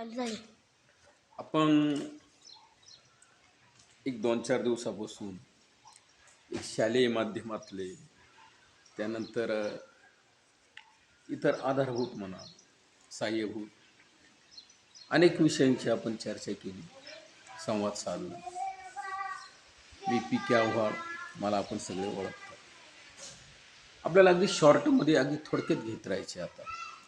चालू झाली. आपण एक दोन चार दिवसापासून एक शालेय माध्यमातले त्यानंतर इतर आधारभूत म्हणा सहाय्यभूत अनेक विषयांची आपण चर्चा केली संवाद साधला. मी पी के आव्हाड मला आपण सगळे ओळखतो आपल्याला अगदी शॉर्टमध्ये अगदी थोडक्यात घेत राहायचे आता.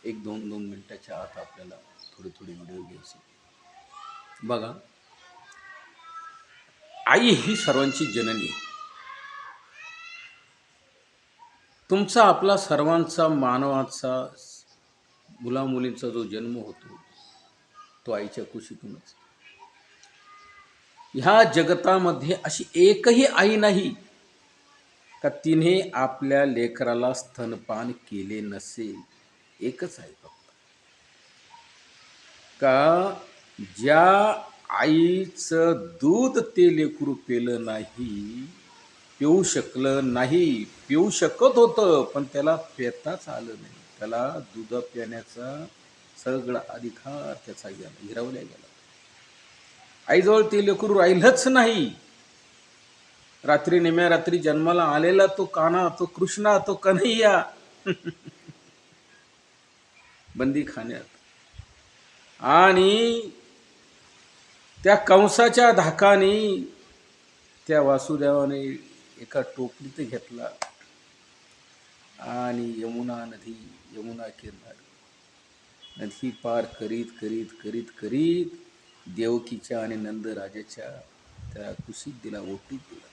एक दोन दोन मिनटाच्या आत आपल्याला थोडे थोडे व्हिडिओ घ्यायचे. बघा. आई ही सर्वांची जननी. तुमचा आपला सर्वांचा मानवाचा मुलामुलींचा जो जन्म होतो तो आईच्या कुशीतूनच. ह्या जगतामध्ये अशी एकही आई नाही का तिने आपल्या लेकराला स्तनपान केले नसेल? एकच आहे फक्त. का ज्या आईचं दूध ते लेकरू पेलं नाही पिऊ शकलं नाही पिऊ शकत होतं पण त्याला पेताच आलं नाही. त्याला दूध पिण्याचा सगळा अधिकार त्याचा गेला हिरावल्या गेला. आईजवळ ते लेकरू राहिलंच नाही. रात्री निम्या रात्री जन्माला आलेला तो काना तो कृष्णा तो कन्हैया. बंदी खाण्यात. आणि त्या कंसाच्या धाकाने त्या वासुदेवाने एका टोपलीत घेतला आणि यमुना नदी यमुना किरणार नदी पार करीत करीत करीत करीत देवकीच्या आणि नंदराजाच्या त्या कुशीत दिला ओटीत दिला.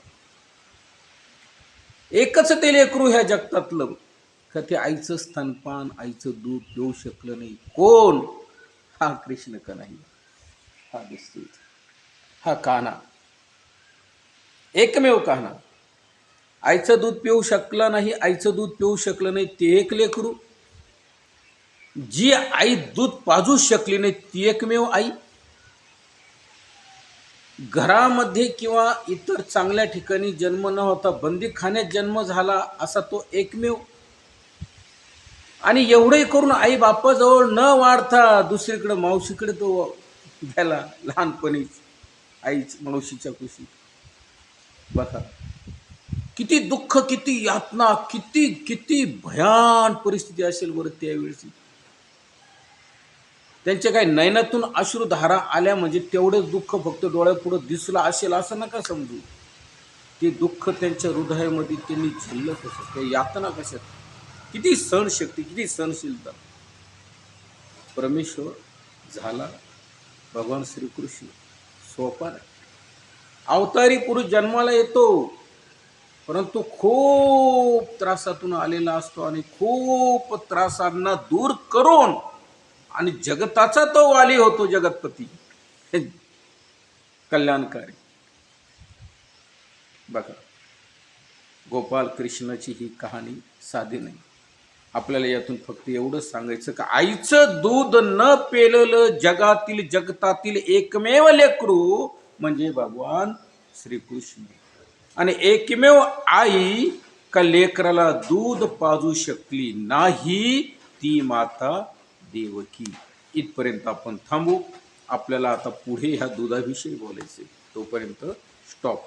एकच ते लेकरू ह्या जगतातलं का ते आईचं स्तनपान आईचं दूध पिऊ शकलं नाही? कोण? हा कृष्ण का नाही? हा दिसतोय. हा काना. एकमेव काना. आईचं दूध पिऊ शकलं नाही आईचं दूध पिऊ शकलं नाही ते एक लेकरू. जी आई दूध पाजू शकली नाही ती एकमेव आई. घरामध्ये किंवा इतर चांगल्या ठिकाणी जन्म न होता बंदीखान्यात जन्म झाला असा तो एकमेव. आणि एवढंही करून आई बाप्पाजवळ न वाढता दुसरीकडे मावशीकडे तो गेला लहानपणीच आईच मावशीच्या कुशी बघा. किती दुःख किती यातना किती किती भयान परिस्थिती असेल बरं त्यावेळेची त्यांच्या काही नयनातून अश्रुधारा आल्या म्हणजे तेवढंच दुःख फक्त डोळ्यापुढं दिसलं असेल असं नका समजू. ते दुःख त्यांच्या हृदयामध्ये त्यांनी झेललं कसं त्या यातना कशात? किती सहनशक्ती किती सहनशीलता परमेश्वर झाला भगवान श्रीकृष्ण सोपान अवतारी पुरुष जन्माला येतो परंतु खूप त्रासातून आलेला असतो आणि खूप त्रासांना दूर करून आणि जगताचा तो वाली होतो जगतपती. हे कल्याणकारी. बघा गोपाल कृष्णाची ही कहाणी साधी नाही. आपल्याला यातून फक्त एवढंच सांगायचं का आईचं दूध न पेललं जगातील जगतातील एकमेव लेकरू म्हणजे भगवान श्रीकृष्ण. आणि एकमेव आई का लेकराला दूध पाजू शकली नाही ती माता देवकी. इथपर्यंत आपण थांबू. आपल्याला आता पुढे ह्या दुधाविषयी बोलायचे तोपर्यंत स्टॉप